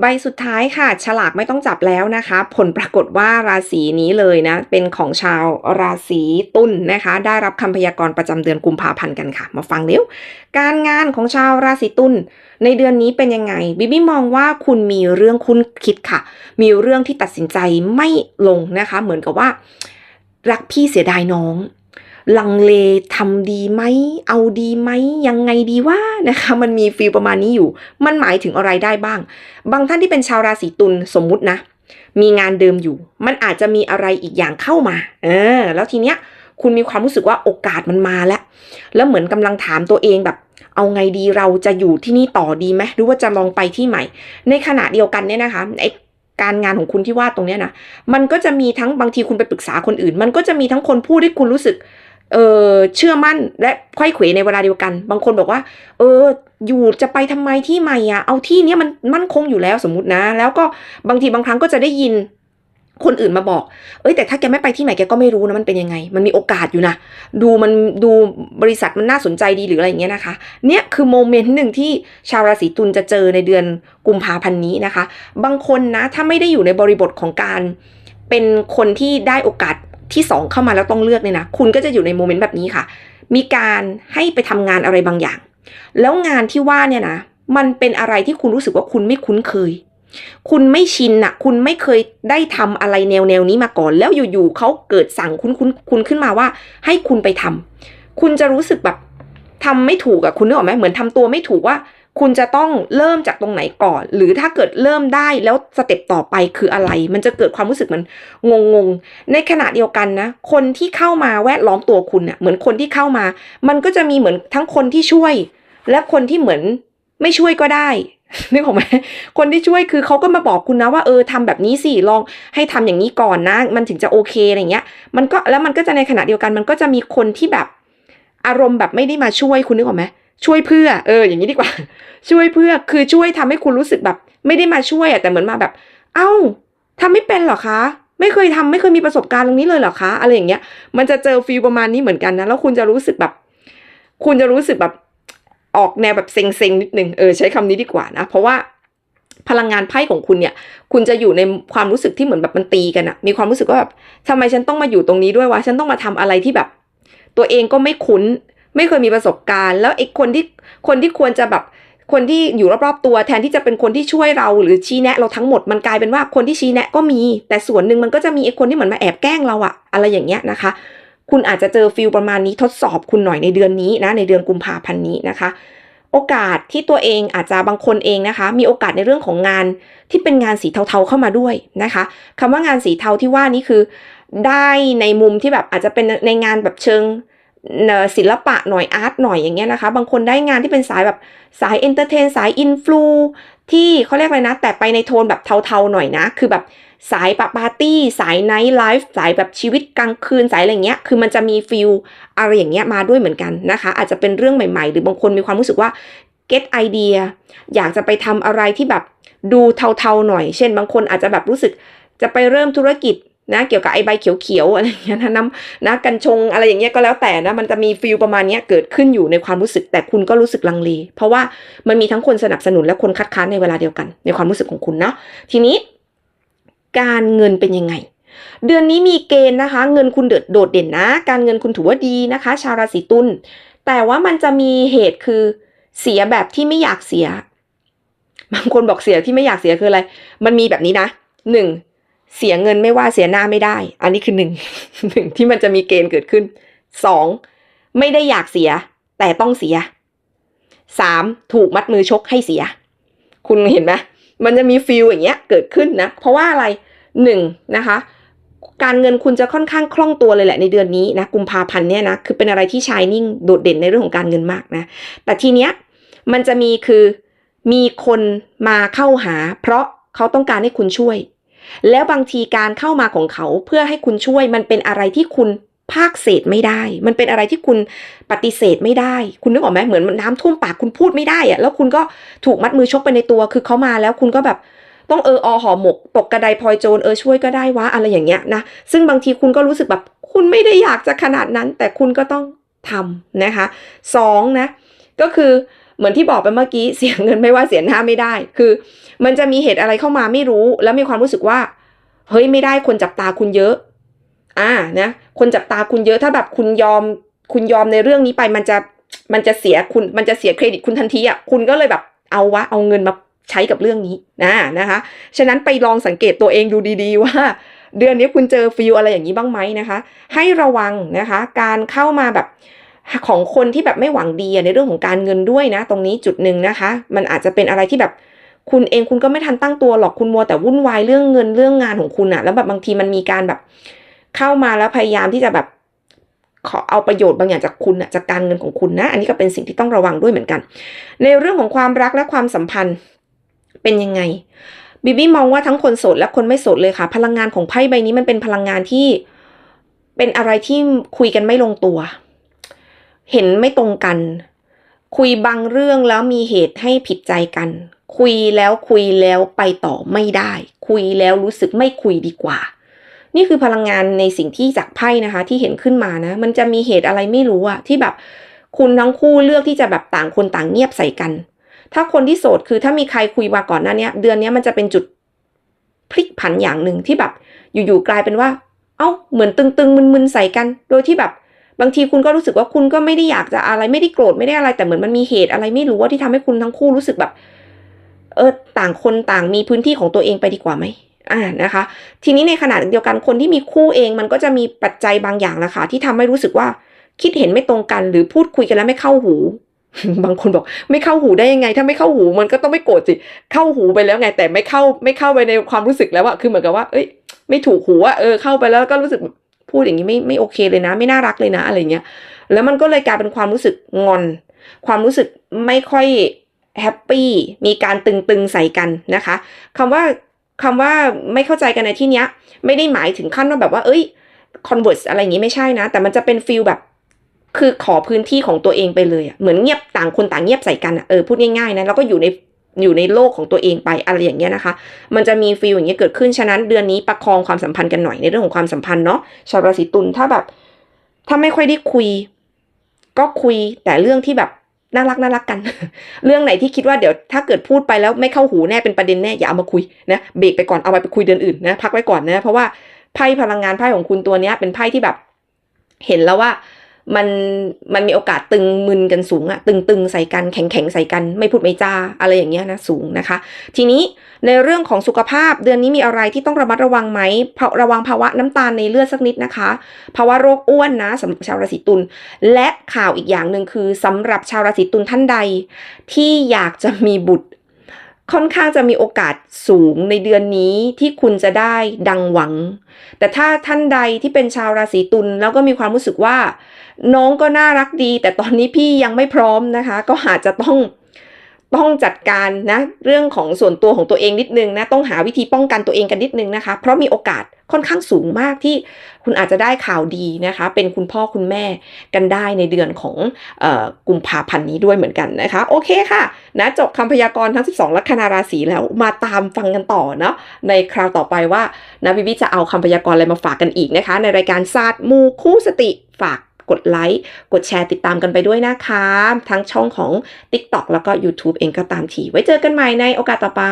ใบสุดท้ายค่ะ ฉลากไม่ต้องจับแล้วนะคะ ผลปรากฏว่าราศีนี้เลยนะ เป็นของชาวราศีตุลนนะคะ ได้รับคำพยากรณ์ประจำเดือนกุมภาพันธ์กันค่ะ มาฟังเร็ว การงานของชาวราศีตุลในเดือนนี้เป็นยังไงบิบี้มองว่าคุณมีเรื่องคุณคิดค่ะ มีเรื่องที่ตัดสินใจไม่ลงนะคะ เหมือนกับว่า รักพี่เสียดายน้อง ลังเลทำดีไหมเอาดีไหมยังไงดีว่านะคะมันมีฟีลประมาณนี้อยู่ มันหมายถึงอะไรได้บ้าง บางท่านที่เป็นชาวราศีตุลสมมุตินะ มีงานเดิมอยู่ มันอาจจะมีอะไรอีกอย่างเข้ามา เออ แล้วทีเนี้ยคุณมีความรู้สึกว่าโอกาสมันมาแล้ว แล้วเหมือนกำลังถามตัวเองแบบ เอาไงดีเราจะอยู่ที่นี่ต่อดีไหมหรือว่าจะลองไปที่ใหม่ ในขณะเดียวกันเนี่ยนะคะไอการงานของคุณที่ว่าตรงเนี้ยนะ มันก็จะมีทั้งบางทีคุณไปปรึกษาคนอื่น มันก็จะมีทั้งคนพูดให้คุณรู้สึก เออเชื่อมั่นและไขว้เขวในเวลาเดียวกัน บางคนบอกว่า เออ อยู่จะไปทำไมที่ใหม่อะเอาที่เนี้ยมันมั่นคงอยู่แล้วสมมตินะ แล้วก็บางทีบางครั้งก็จะได้ยินคนอื่นมาบอก เอ้ยแต่ถ้าแกไม่ไปที่ใหม่แกก็ไม่รู้นะมันเป็นยังไง มันมีโอกาสอยู่นะ ดูมันดูบริษัทมันน่าสนใจดีหรืออะไรอย่างเงี้ยนะคะ เนี่ยคือโมเมนต์หนึ่งที่ชาวราศีตุลจะเจอในเดือนกุมภาพันธ์นี้นะคะ บางคนนะถ้าไม่ได้อยู่ในบริบทของการเป็นคนที่ได้โอกาส ที่สองเข้ามาแล้วต้องเลือกเนี่ยนะ คุณก็จะอยู่ในโมเมนต์แบบนี้ค่ะ มีการให้ไปทำงานอะไรบางอย่าง แล้วงานที่ว่าเนี่ยนะ มันเป็นอะไรที่คุณรู้สึกว่าคุณไม่คุ้นเคย คุณไม่ชินน่ะคุณไม่เคยได้ทำอะไรแนวแนวนี้มาก่อน แล้วอยู่ๆเขาเกิดสั่งคุณคุณคุณขึ้นมาว่า ให้คุณไปทำคุณจะรู้สึกแบบทำไม่ถูกอะคุณนึกออกไหมเหมือนทำตัวไม่ถูกว่า คุณจะต้องเริ่มจากตรงไหนก่อน หรือถ้าเกิดเริ่มได้แล้วสเต็ปต่อไปคืออะไร มันจะเกิดความรู้สึกมันงงๆในขณะเดียวกันนะ คนที่เข้ามาแวดล้อมตัวคุณเน่ะเหมือนคนที่เข้ามา มันก็จะมีเหมือนทั้งคนที่ช่วย และคนที่เหมือนไม่ช่วยก็ได้นึกออกไหมคนที่ช่วยคือเขาก็มาบอกคุณนะว่าเออทำแบบนี้สิลองให้ทำอย่างนี้ก่อนนะ มันถึงจะโอเคอะไรเงี้ย มันก็แล้วมันก็จะในขณะเดียวกัน มันก็จะมีคนที่แบบอารมณ์แบบไม่ได้มาช่วยคุณนึกออกไหม ช่วยเพื่อ เออ อย่างนี้ดีกว่า ช่วยเพื่อคือช่วยทำให้คุณรู้สึกแบบ ไม่ได้มาช่วยอะแต่เหมือนมาแบบ เอ้าทำไม่เป็นหรอคะ ไม่เคยทำไม่เคยมีประสบการณ์ตรงนี้เลยเหรอคะ อะไรอย่างเงี้ย มันจะเจอฟีลประมาณนี้เหมือนกันนะ แล้วคุณจะรู้สึกแบบ คุณจะรู้สึกแบบออกแนวแบบเซ็งๆนิดนึงเออใช้คำนี้ดีกว่านะ เพราะว่าพลังงานไพ่ของคุณเนี่ย คุณจะอยู่ในความรู้สึกที่เหมือนแบบมันตีกันอะมีความรู้สึกว่าแบบทำไมฉันต้องมาอยู่ตรงนี้ด้วยวะ ฉันต้องมาทำอะไรที่แบบ ตัวเองก็ไม่คุ้น ไม่เคยมีประสบการณ์ แล้วไอ้คนที่คนที่ควรจะแบบคนที่อยู่รอบๆตัวแทนที่จะเป็นคนที่ช่วยเราหรือชี้แนะ เราทั้งหมดมันกลายเป็นว่าคนที่ชี้แนะก็มี แต่ส่วนหนึ่งมันก็จะมีไอ้คนที่เหมือนมาแอบแกล้งเราอะอะไรอย่างเงี้ยนะคะ คุณอาจจะเจอฟิลประมาณนี้ทดสอบคุณหน่อยในเดือนนี้นะในเดือนกุมภาพันธ์นี้นะคะ โอกาสที่ตัวเองอาจจะบางคนเองนะคะ มีโอกาสในเรื่องของงานที่เป็นงานสีเทาๆเข้ามาด้วยนะคะคำว่างานสีเทาที่ว่านี้คือ ได้ในมุมที่แบบอาจจะเป็นในงานแบบเชิง ศิลปะหน่อยอาร์ตหน่อยอย่างเงี้ยนะคะ บางคนได้งานที่เป็นสายแบบสายเอนเตอร์เทนสายอินฟลูที่เขาเรียกอะไรนะ แต่ไปในโทนแบบเทาๆหน่อยนะ คือแบบสายปะปาร์ตี้ สายไนท์ไลฟ์สายแบบชีวิตกลางคืนสายอะไรเงี้ย คือมันจะมีฟิลอะไรอย่างเงี้ยมาด้วยเหมือนกันนะคะ อาจจะเป็นเรื่องใหม่ๆ หรือบางคนมีความรู้สึกว่า get idea อยากจะไปทำอะไรที่แบบดูเทาๆหน่อย เช่น บางคนอาจจะแบบรู้สึกจะไปเริ่มธุรกิจ นะเกี่ยวกับไอใบเขียวๆอะไรอย่างเงี้ยนะน้ำนะกัญชงอะไรอย่างเงี้ยก็แล้วแต่นะมันจะมีฟิลประมาณนี้เกิดขึ้นอยู่ในความรู้สึกแต่คุณก็รู้สึกลังเล เพราะว่ามันมีทั้งคนสนับสนุนและคนคัดค้านในเวลาเดียวกัน ในความรู้สึกของคุณเนาะทีนี้ การเงินเป็นยังไงเดือนนี้มีเกณฑ์นะคะ เงินคุณเดือดโดดเด่นนะ การเงินคุณถือว่าดีนะคะ ชาวราศีตุลแต่ว่ามันจะมีเหตุคือเสียแบบที่ไม่อยากเสีย บางคนบอกเสียที่ไม่อยากเสียคืออะไร มันมีแบบนี้นะหนึ่ง เสียเงินไม่ว่าเสียหน้าไม่ได้ อันนี้คือหนึ่งหนึ่งที่มันจะมีเกณฑ์เกิดขึ้นสองไม่ได้อยากเสีย แต่ต้องเสียสามถูกมัดมือชกให้เสีย คุณเห็นไหมมันจะมีฟิลอย่างเงี้ยเกิดขึ้นนะ เพราะว่าอะไรหนึ่งนะคะ การเงินคุณจะค่อนข้างคล่องตัวเลยแหละในเดือนนี้นะกุมภาพันธ์เนี่ยนะคือเป็นอะไรที่ชายนิ่งโดดเด่นในเรื่องของการเงินมากนะ แต่ทีเนี้ยมันจะมีคือมีคนมาเข้าหา เพราะเขาต้องการให้คุณช่วย แล้วบางทีการเข้ามาของเขาเพื่อให้คุณช่วยมันเป็นอะไรที่คุณภาคเศษไม่ได้ มันเป็นอะไรที่คุณปฏิเสธไม่ได้ คุณนึกออกไหมเหมือนน้ำท่วมปากคุณพูดไม่ได้อะแล้วคุณก็ถูกมัดมือชกไปในตัว คือเขามาแล้วคุณก็แบบต้องเอออหอหมก ตกกระไดพลอยโจรเออช่วยก็ได้วะอะไรอย่างเงี้ยนะ ซึ่งบางทีคุณก็รู้สึกแบบคุณไม่ได้อยากจะขนาดนั้น แต่คุณก็ต้องทำนะคะสองนะ ก็คือ เหมือนที่บอกไปเมื่อกี้เสียเงินไม่ว่าเสียหน้าไม่ได้ คือ มันจะมีเหตุอะไรเข้ามาไม่รู้ แล้วมีความรู้สึกว่า เฮ้ยไม่ได้คนจับตาคุณเยอะ อ่านะคนจับตาคุณเยอะถ้าแบบคุณยอม คุณยอมในเรื่องนี้ไปมันจะมันจะเสียคุณมันจะเสียเครดิตคุณทันทีอะคุณก็เลยแบบเอาวะเอาเงินมาใช้กับเรื่องนี้นะนะคะ ฉะนั้นไปลองสังเกตตัวเองดูดีๆว่า เดือนนี้คุณเจอฟิลอะไรอย่างนี้บ้างไหมนะคะ ให้ระวังนะคะ การเข้ามาแบบ ของคนที่แบบไม่หวังดีในเรื่องของการเงินด้วยนะ ตรงนี้จุดหนึ่งนะคะ มันอาจจะเป็นอะไรที่แบบคุณเองคุณก็ไม่ทันตั้งตัวหรอกคุณมัวแต่วุ่นวายเรื่องเงินเรื่องงานของคุณอะแล้วแบบบางทีมันมีการแบบเข้ามาแล้วพยายามที่จะแบบขอเอาประโยชน์บางอย่างจากคุณอะจากการเงินของคุณนะ อันนี้ก็เป็นสิ่งที่ต้องระวังด้วยเหมือนกัน ในเรื่องของความรักและความสัมพันธ์เป็นยังไงบิบี้มองว่าทั้งคนโสดและคนไม่โสดเลยค่ะ พลังงานของไพ่ใบนี้มันเป็นพลังงานที่เป็นอะไรที่คุยกันไม่ลงตัว เห็นไม่ตรงกัน คุยบางเรื่องแล้วมีเหตุให้ผิดใจกัน คุยแล้วคุยแล้วไปต่อไม่ได้ คุยแล้วรู้สึกไม่คุยดีกว่า นี่คือพลังงานในสิ่งที่จากไพ่นะคะ ที่เห็นขึ้นมานะ มันจะมีเหตุอะไรไม่รู้อะที่แบบคุณทั้งคู่เลือกที่จะแบบต่างคนต่างเงียบใส่กัน ถ้าคนที่โสดคือถ้ามีใครคุยมาก่อนหน้านี้เดือนนี้มันจะเป็นจุดพลิกผันอย่างหนึ่งที่แบบ อยู่ๆกลายเป็นว่า เอ้าเหมือนตึงๆมึนๆใส่กัน โดยที่แบบ บางทีคุณก็รู้สึกว่าคุณก็ไม่ได้อยากจะอะไรไม่ได้โกรธไม่ได้อะไร แต่เหมือนมันมีเหตุอะไรไม่รู้ว่าที่ทำให้คุณทั้งคู่รู้สึกแบบ เออต่างคนต่างมีพื้นที่ของตัวเองไปดีกว่าไหมอ่านะคะ ทีนี้ในขณะเดียวกันคนที่มีคู่เองมันก็จะมีปัจจัยบางอย่างนะคะที่ทำให้รู้สึกว่าคิดเห็นไม่ตรงกันหรือพูดคุยกันแล้วไม่เข้าหู บางคนบอกไม่เข้าหูได้ยังไง ถ้าไม่เข้าหูมันก็ต้องไม่โกรธสิเข้าหูไปแล้วไง แต่ไม่เข้าไม่เข้าไปในความรู้สึกแล้วอะคือเหมือนกับว่า เอ้ย ไม่ถูกหูอะเออเข้าไปแล้วก็รู้สึก พูดอย่างนี้ไม่ไม่โอเคเลยนะ ไม่น่ารักเลยนะอะไรเงี้ยแล้วมันก็เลยกลายเป็นความรู้สึกงอน ความรู้สึกไม่ค่อยแฮปปี้มีการตึงๆใส่กันนะคะคำว่าคำว่าไม่เข้าใจกันในที่เนี้ย ไม่ได้หมายถึงขั้นว่าแบบว่า เอ้ย converse อะไรอย่างงี้ไม่ใช่นะ แต่มันจะเป็นฟีลแบบคือขอพื้นที่ของตัวเองไปเลยอะเหมือนเงียบต่างคนต่างเงียบใส่กันอะเออพูดง่ายๆนะแล้วก็อยู่ใน อยู่ในโลกของตัวเองไปอะไรอย่างเงี้ยนะคะ มันจะมีฟีลอย่างเงี้ยเกิดขึ้นฉะนั้นเดือนนี้ประคองความสัมพันธ์กันหน่อยในเรื่องของความสัมพันธ์เนาะชาวราศีตุลถ้าแบบ ถ้าไม่ค่อยได้คุย ก็คุยแต่เรื่องที่แบบน่ารักน่ารักกัน เรื่องไหนที่คิดว่าเดี๋ยวถ้าเกิดพูดไปแล้วไม่เข้าหูแน่เป็นประเด็นแน่อย่าเอามาคุยนะเบรกไปก่อนเอาไปไปคุยเดือนอื่นนะพักไว้ก่อนนะเพราะว่าไพ่พลังงานไพ่ของคุณตัวเนี้ยเป็นไพ่ที่แบบ เห็นแล้วว่า มันมันมีโอกาสตึงมึนกันสูงอะตึงตึงใส่กันแข็งแข็งใส่กัน ไม่พูดไม่จาอะไรอย่างเงี้ยนะสูงนะคะ ทีนี้ในเรื่องของสุขภาพเดือนนี้มีอะไรที่ต้องระมัดระวังไหมระระวังภาวะน้ำตาลในเลือดสักนิดนะคะ ภาวะโรคอ้วนนะสำหรับชาวราศีตุลและข่าวอีกอย่างหนึ่งคือสำหรับชาวราศีตุลท่านใด ที่อยากจะมีบุตร ค่อนข้างจะมีโอกาสสูงในเดือนนี้ที่คุณจะได้ดังหวัง แต่ถ้าท่านใดที่เป็นชาวราศีตุลแล้วก็มีความรู้สึกว่า น้องก็น่ารักดี แต่ตอนนี้พี่ยังไม่พร้อมนะคะ ก็อาจจะต้อง ต้องจัดการนะเรื่องของส่วนตัวของตัวเองนิดนึงนะต้องหาวิธีป้องกันตัวเองกันนิดนึงนะคะ เพราะมีโอกาสค่อนข้างสูงมากที่คุณอาจจะได้ข่าวดีนะคะ เป็นคุณพ่อคุณแม่กันได้ในเดือนของออกุมภาพันธ์นี้ด้วยเหมือนกันนะคะ โอเคค่ะนะจบคำพยากรณ์ทั้ง 12 ลัคนาราศีแล้วมาตามฟังกันต่อเนาะในคราวต่อไปว่านะวิวิจะเอาคำพยากรณ์อะไรมาฝากกันอีกนะคะ ในรายการศาสตร์มูคู่สติฝาก กดไลค์กดแชร์ติดตามกันไปด้วยนะคะ ทั้งช่องของ TikTok แล้วก็ YouTube เองก็ตามทีไว้เจอกันใหม่ในโอกาสต่อไป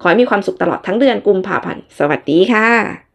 ขอให้มีความสุขตลอดทั้งเดือนกุมภาพันธ์สวัสดีค่ะ